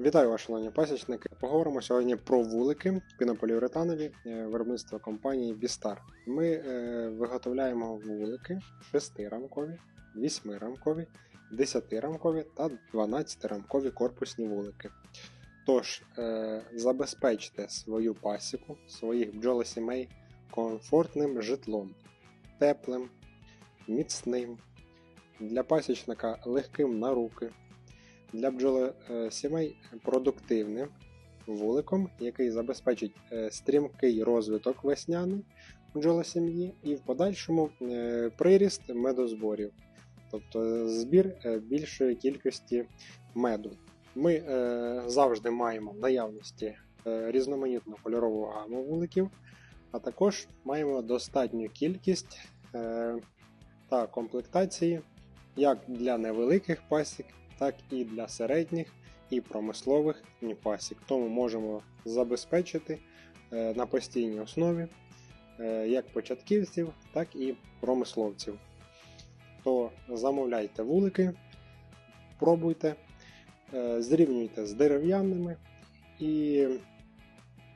Вітаю вас, шановні пасічники. Поговоримо сьогодні про вулики пінополіуретанові е, виробництва компанії Бістар. Ми е, виготовляємо вулики 6-рамкові, 8-рамкові, 10-рамкові та 12-рамкові корпусні вулики. Тож, е, забезпечте свою пасіку, своїх бджолосімей комфортним житлом, теплим, міцним, для пасічника легким на руки для бджолосімей продуктивним вуликом, який забезпечить е, стрімкий розвиток весняний бджолосім'ї і в подальшому е, приріст медозборів, тобто збір е, більшої кількості меду. Ми завжди маємо в наявності різноманітну кольорову гаму вуликів, а також маємо достатню кількість та комплектації як для невеликих пасік, так і для середніх і промислових пасік. Тому можемо забезпечити е, на постійній основі е, як початківців, так і промисловців. То замовляйте вулики, пробуйте, е, зрівнюйте з дерев'яними і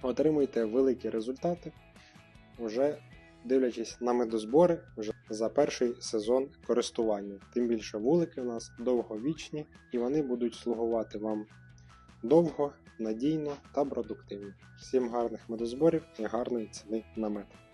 отримуйте великі результати вже дивлячись на медозбори вже за перший сезон користування. Тим більше вулики у нас довговічні і вони будуть слугувати вам довго, надійно та продуктивно. Всім гарних медозборів і гарної ціни на мед.